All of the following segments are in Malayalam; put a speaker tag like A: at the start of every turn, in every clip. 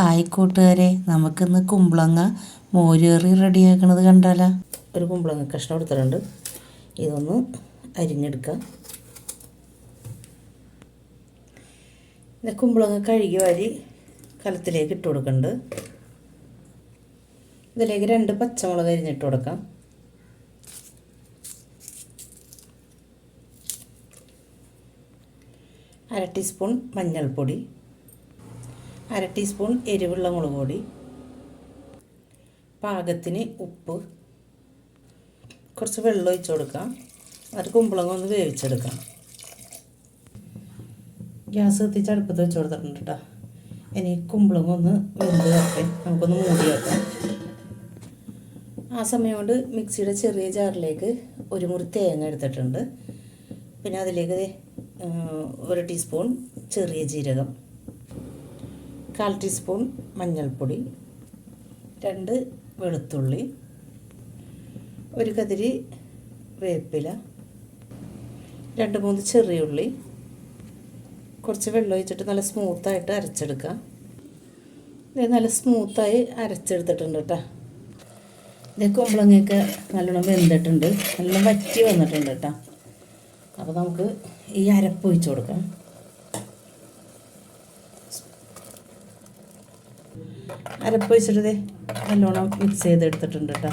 A: ഹായ് കൂട്ടുകാരെ നമുക്കിന്ന് കുമ്പളങ്ങ മോരുകറി റെഡിയാക്കണത് കണ്ടാല. ഒരു കുമ്പളങ്ങ കഷ്ണം എടുത്തിട്ടുണ്ട്. ഇതൊന്ന് അരിഞ്ഞെടുക്കാം. ഇത് കുമ്പളങ്ങ കഴുകി വാരി കലത്തിലേക്ക് ഇട്ട് കൊടുക്കുന്നുണ്ട് ഇതിലേക്ക് രണ്ട് പച്ചമുളക് അരിഞ്ഞിട്ട് കൊടുക്കാം. അര ടീസ്പൂൺ മഞ്ഞൾപ്പൊടി. അര ടീസ്പൂൺ എരിവുള്ള മുളക് പൊടി പാകത്തിന് ഉപ്പ് കുറച്ച് വെള്ളം ഒഴിച്ച് കൊടുക്കാം. അത് കുമ്പളങ്ങ ഒന്ന് വേവിച്ചെടുക്കാം. ഗ്യാസ് കത്തിച്ച് അടുപ്പത്ത് വെച്ച് കൊടുത്തിട്ടുണ്ട് കേട്ടോ. ഇനി കുമ്പളങ്ങ ഒന്ന് വെന്ത് വെക്കാൻ നമുക്കൊന്ന് മൂടി വെക്കാം. ആ സമയം കൊണ്ട് മിക്സിയുടെ ചെറിയ ജാറിലേക്ക് ഒരു മുറി തേങ്ങ എടുത്തിട്ടുണ്ട്. പിന്നെ അതിലേക്ക് ഒരു ടീസ്പൂൺ ചെറിയ ജീരകം. കാൽ ടീസ്പൂൺ മഞ്ഞൾപ്പൊടി രണ്ട് വെളുത്തുള്ളി ഒരു കതിരി വേപ്പില രണ്ട് മൂന്ന് ചെറിയ ഉള്ളി കുറച്ച് വെള്ളം ഒഴിച്ചിട്ട് നല്ല സ്മൂത്തായിട്ട് അരച്ചെടുക്കാം. ഇത് നല്ല സ്മൂത്തായി അരച്ചെടുത്തിട്ടുണ്ട് കേട്ടോ. ഇത് കുമ്പളങ്ങയൊക്കെ നല്ലോണം വെന്തിട്ടുണ്ട്. നല്ല വറ്റി വന്നിട്ടുണ്ട് കേട്ടോ. അപ്പോൾ നമുക്ക് ഈ അരപ്പ് ഒഴിച്ചു കൊടുക്കാം. അരപ്പ് വെച്ചിട്ട് നല്ലോണം മിക്സ് ചെയ്തെടുത്തിട്ടുണ്ട് കേട്ടോ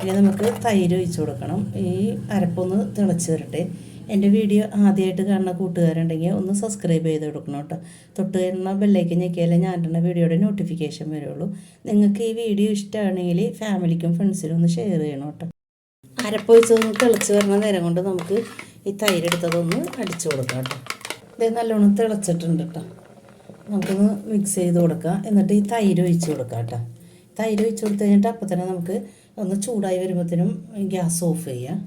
A: ഇനി നമുക്ക് തൈര് ഒഴിച്ചു കൊടുക്കണം. ഈ അരപ്പൊന്ന് തിളച്ച് വരട്ടെ. എന്റെ വീഡിയോ ആദ്യമായിട്ട് കാണുന്ന കൂട്ടുകാരുണ്ടെങ്കിൽ ഒന്ന് സബ്സ്ക്രൈബ് ചെയ്ത് കൊടുക്കണം കേട്ടോ തൊട്ട് കഴിഞ്ഞ ബെല്ലേക്ക് ഞെക്കിയാലേ ഞാൻ തന്നെ വീഡിയോയുടെ നോട്ടിഫിക്കേഷൻ വരുള്ളൂ. നിങ്ങൾക്ക് ഈ വീഡിയോ ഇഷ്ടമാണെങ്കിൽ ഫാമിലിക്കും ഫ്രണ്ട്സിനും ഒന്ന് ഷെയർ ചെയ്യണം കേട്ടോ അരപ്പൊഴിച്ചതൊന്ന് തിളച്ച് വരുന്ന നേരം കൊണ്ട് നമുക്ക് ഈ തൈരെടുത്തതൊന്ന് അടിച്ചു കൊടുക്കാം കേട്ടോ ഇത് നല്ലോണം തിളച്ചിട്ടുണ്ട് കേട്ടോ നമുക്കൊന്ന് മിക്സ് ചെയ്ത് കൊടുക്കുക എന്നിട്ട് ഈ തൈര് ഒഴിച്ച് കൊടുക്കാം കേട്ടോ. തൈര് ഒഴിച്ച് കൊടുത്ത് കഴിഞ്ഞിട്ട് അപ്പം തന്നെ നമുക്ക് ഒന്ന് ചൂടായി വരുമ്പോഴത്തേനും ഗ്യാസ് ഓഫ് ചെയ്യാം.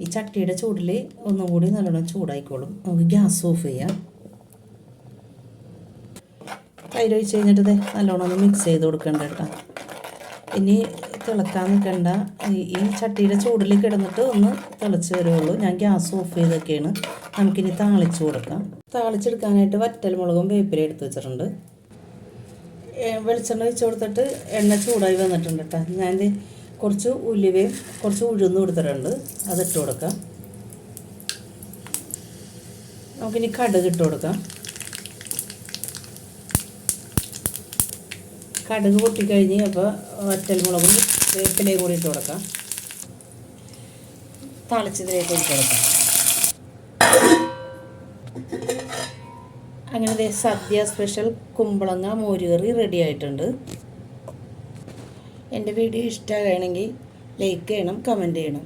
A: ഈ ചട്ടിയുടെ ചൂടിൽ ഒന്നും കൂടി നല്ലോണം ചൂടായിക്കോളും. നമുക്ക് ഗ്യാസ് ഓഫ് ചെയ്യാം. തൈര് ഒഴിച്ച് കഴിഞ്ഞിട്ട് നല്ലോണം ഒന്ന് മിക്സ് ചെയ്ത് കൊടുക്കണ്ട കേട്ടോ. ഇനി തിളക്കാൻ നിൽക്കണ്ട. ഈ ചട്ടിയുടെ ചൂടിൽ കിടന്നിട്ട് ഒന്ന് തിളച്ച് വരുള്ളൂ ഞാൻ ഗ്യാസ് ഓഫ് ചെയ്തൊക്കെയാണ്. നമുക്കിനി താളിച്ച് കൊടുക്കാം. താളിച്ചെടുക്കാനായിട്ട് വറ്റൽ മുളകും വേപ്പില എടുത്ത് വെച്ചിട്ടുണ്ട്. വെളിച്ചെണ്ണ വെച്ച് കൊടുത്തിട്ട് എണ്ണ ചൂടായി വന്നിട്ടുണ്ട് കേട്ടോ. ഞാൻ കുറച്ച് ഉലുവയും കുറച്ച് ഉഴുന്ന് കൊടുത്തിട്ടുണ്ട് അതിട്ട് കൊടുക്കാം. നമുക്കിനി കടുക് ഇട്ട് കൊടുക്കാം. കടുക് പൊട്ടിക്കഴിഞ്ഞ് അപ്പോൾ വറ്റൽമുളകും വേപ്പിലയും കൂടി ഇട്ട് കൊടുക്കാം. തളിച്ചതിലേക്ക് ഇട്ട് കൊടുക്കാം. അങ്ങനെ സദ്യ സ്പെഷ്യൽ കുമ്പളങ്ങ മോരുകറി റെഡി ആയിട്ടുണ്ട്. എന്റെ വീഡിയോ ഇഷ്ടമാണെങ്കിൽ ലൈക്ക് ചെയ്യണം കമന്റ് ചെയ്യണം.